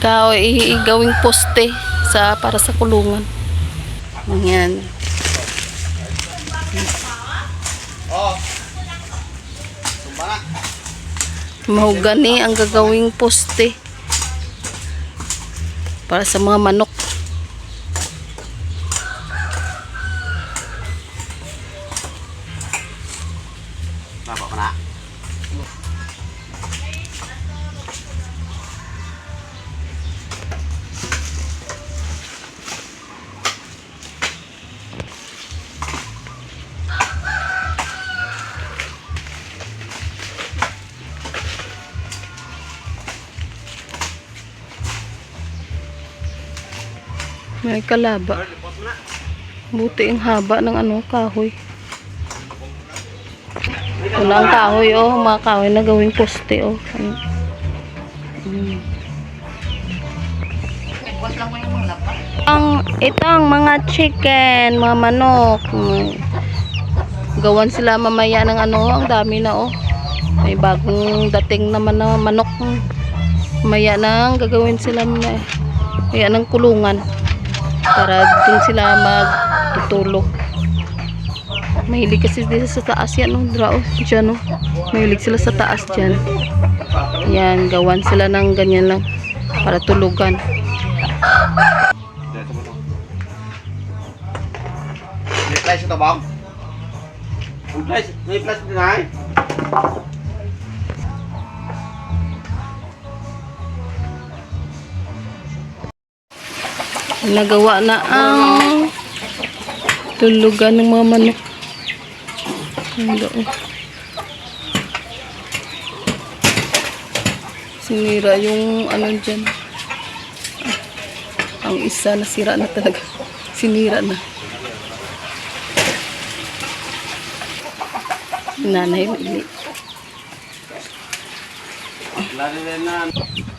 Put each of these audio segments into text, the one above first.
kahoy gawing poste sa para sa kulungan. Ayan. Mahugani ang gagawing poste para sa mga manok. Napa na. May kalaba. Buti ang haba ng ano, kahoy. Wala ang kahoy, oh. Mga kahoy na gawing poste, oh. Ayun. Mm. Ang, ito ang mga chicken, mga manok. Gawan sila mamaya ng ano, ang dami na, oh. May bagong dating naman na manok. Mamaya na, gagawin sila mamaya ng kulungan para dun sila magtutulog. Mahilig kasi dito sa taas yan, oh, dyan, no? Mahilig sila sa taas dyan. Yan, gawan sila ng ganyan lang para tulugan. May flash ito bang? May flash, may flash din ay. Nagawa na ang tulugan ng mga manok. Doon. Sinira yung ano dyan. Ah, Ang isa nasira na talaga. Sinira na. Nanay Lili. Lalo rin na.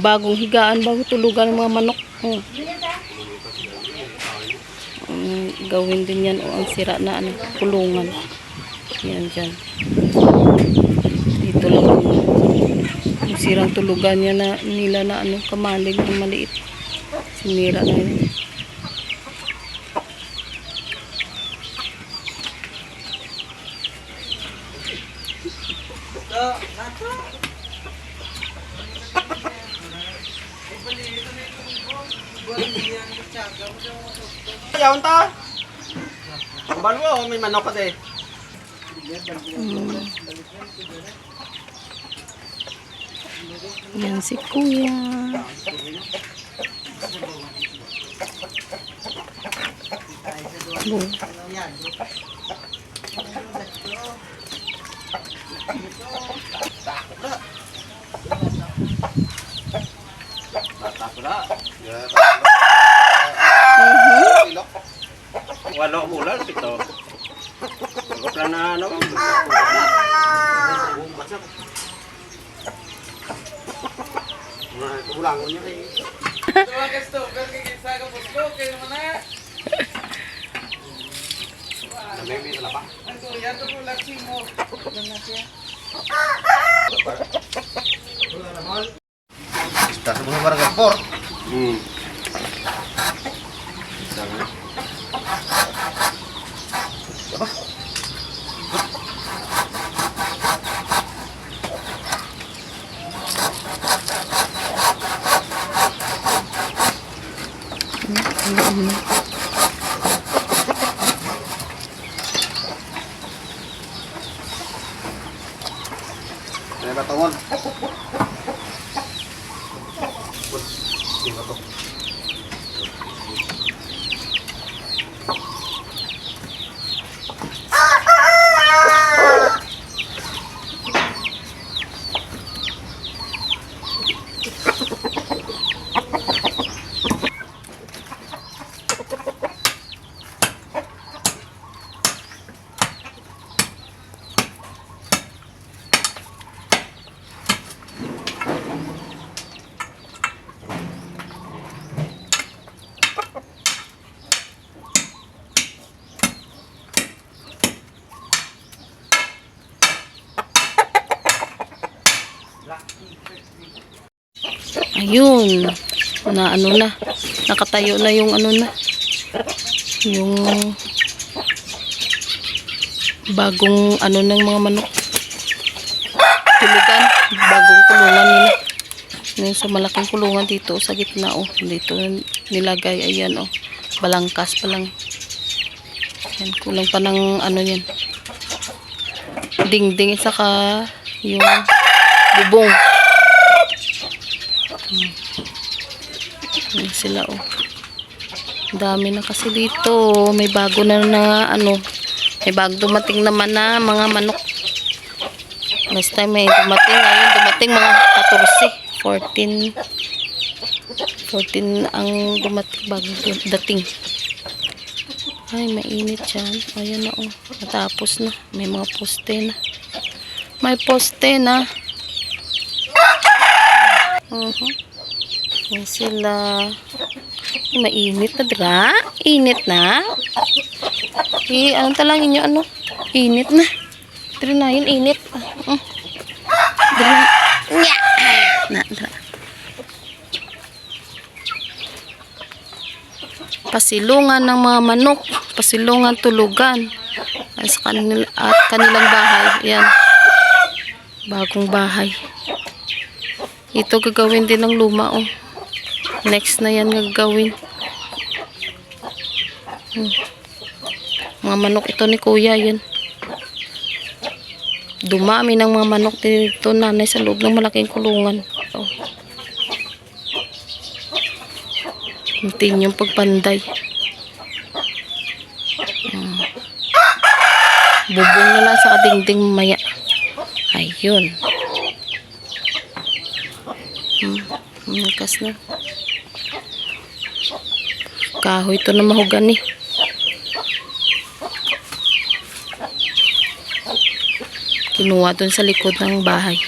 Bagong higaan, bagong tulugan ng mga manok. Oh. Mm, gawin din yan o ang sira na ano, kulungan. Yan dyan. Dito lang yung sirang tulugan niya na, nila na ano, kamalig na maliit. Sinira na yun. Ayaw ta. Ang balo mo, may manok kasi. Mm. Yan si kuya. Bu. Bata ko na. Walo bulan pito. Huwag lang na ano. Kulang ko niya eh. Namimi sa lapa. Está sa mga barangay 4. Hmm. May Ayun. Na ano na. Nakatayo na yung ano na. Yung bagong ano ng mga manok. Tulugan. Bagong kulungan nila. Yung sa malaking kulungan dito sa gitna oh. Dito nilagay. Ayan oh. Balangkas pa lang. Ayan, kulang pa ng ano yan. Dingding saka yung bubong. Ayan sila oh. Dami na kasi dito. May bago na na ano. May bago dumating naman na mga manok. Last time may dumating. Ngayon dumating mga 14. 14. 14 ang dumating bago dating. Ay, mainit dyan. Ayan na oh. Natapos na. May mga poste na. May poste na. Uh-huh. Yan sila. Mainit na dra. Init na. Eh, ano talangin nyo, ano? Init na. Dra na yun, init. Uh. Dra. Nya. Na, dra. Pasilungan ng mga manok. Pasilungan tulugan. Sa kanil at kanilang bahay. Yan. Bagong bahay. Ito gagawin din ng luma, oh. Next na yan gagawin. Hmm. Mga manok ito ni kuya, yan. Dumami ng mga manok dito nanay sa loob ng malaking kulungan. Oh. Hintayin yung pagpanday. Hmm. Bubong na lang sa kadingding mamaya. Ayun. Hmm. Magkas na. Kahoy ito na mahugani. Kinuha dun sa likod ng bahay.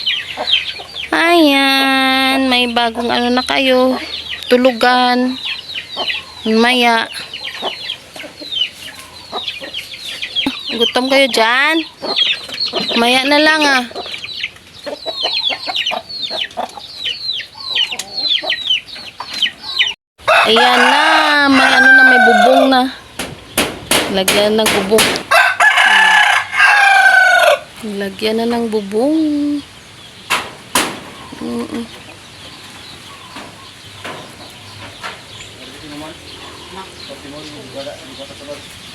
Ayan. May bagong ano na kayo. Tulugan. Maya. Gutom kayo dyan? Maya na lang ah. Ayan na. May ano na, may bubong na. Lagyan ng bubong. Hmm. Lagyan na ng bubong. Mm-mm.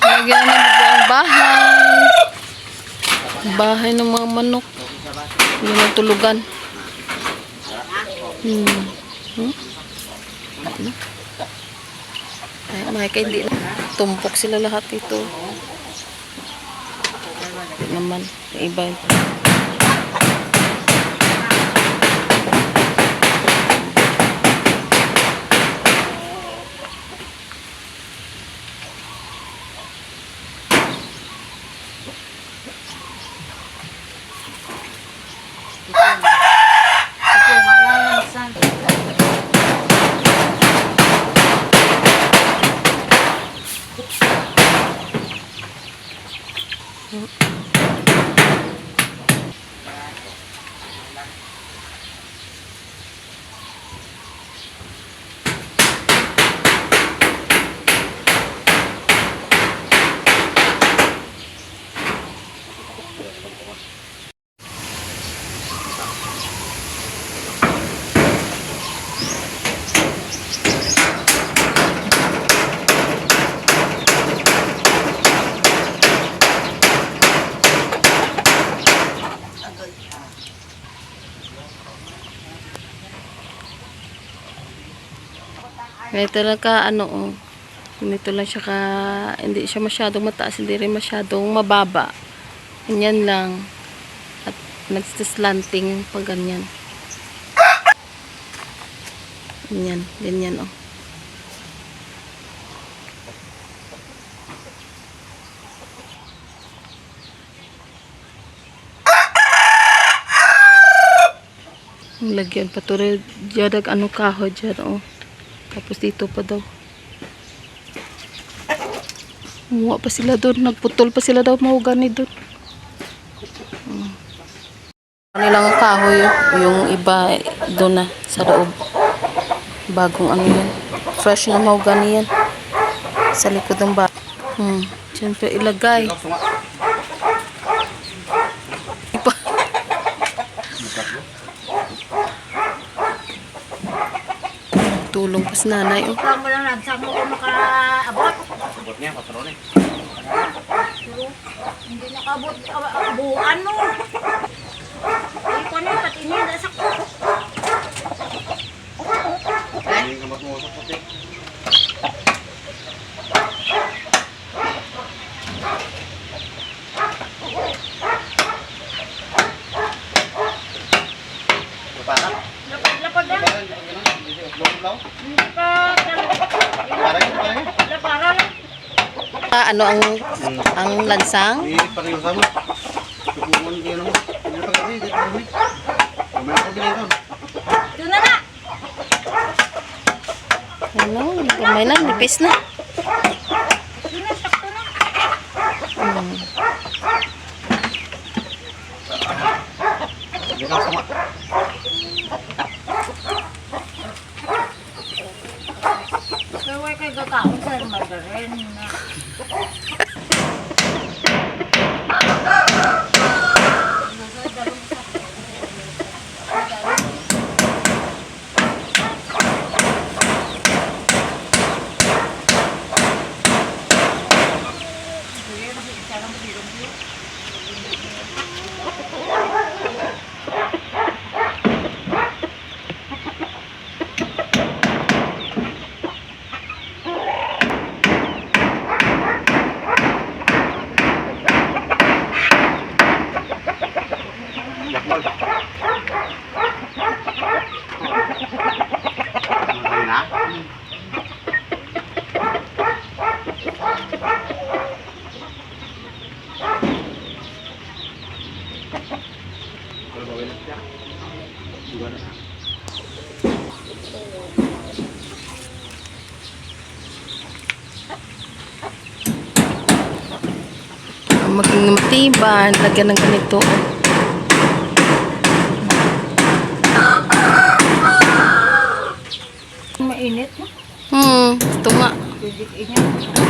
Lagyan na ng bubong bahay. Bahay ng mga manok. Yun ang tulugan. Hmm. Hmm? Ay, mga ka, hindi na. Tumpok sila lahat dito. Hindi naman. Iba. Ganito lang ka, ano, oh. Ganito lang siya ka, hindi siya masyadong mataas, hindi rin masyadong mababa. Ganyan lang. At nagsislanting pag ganyan. Ganyan, ganyan, oh. Lagyan pa to rin. Ano kahoy dyan, oh. Tapos dito pa daw. Umuha pa sila doon. Nagputol pa sila daw mahugani doon. Hmm. Ano lang ang kahoy. Yung iba doon na sa loob. Bagong ano yan. Fresh nga mahogany yan. Sa likod ng ba. Hmm. Siyempre ilagay. Tulong pa si nanay. Oh. Saan mo lang lang, saan mo ko nakaabot? Sabot niya, patron eh. Hindi nakaabot, ab- abuan mo. Ay, ko na, pati niya, nasak ko. Hindi ka matungusok pati. Parang, Lapad-lapad lang. parang, hindi ko lang. Hindi ka, Parang, parang. lapara lang. Ah, ano ang ang lansang? Hindi pa rin yung sama. Tupungan ko yun. Hindi pa kasi, hindi pa kasi. Mamaya ko bilhin doon. Doon na na. Ano, gamay na, nipis na. Hmm. Hindi ka sama. Kaya huwag kayo gagawin sa margarin na. Lakmol. Ano na? Maging matiban, lagyan ng ganito. Mainit mo. Hmm, ito nga. Pwede niya.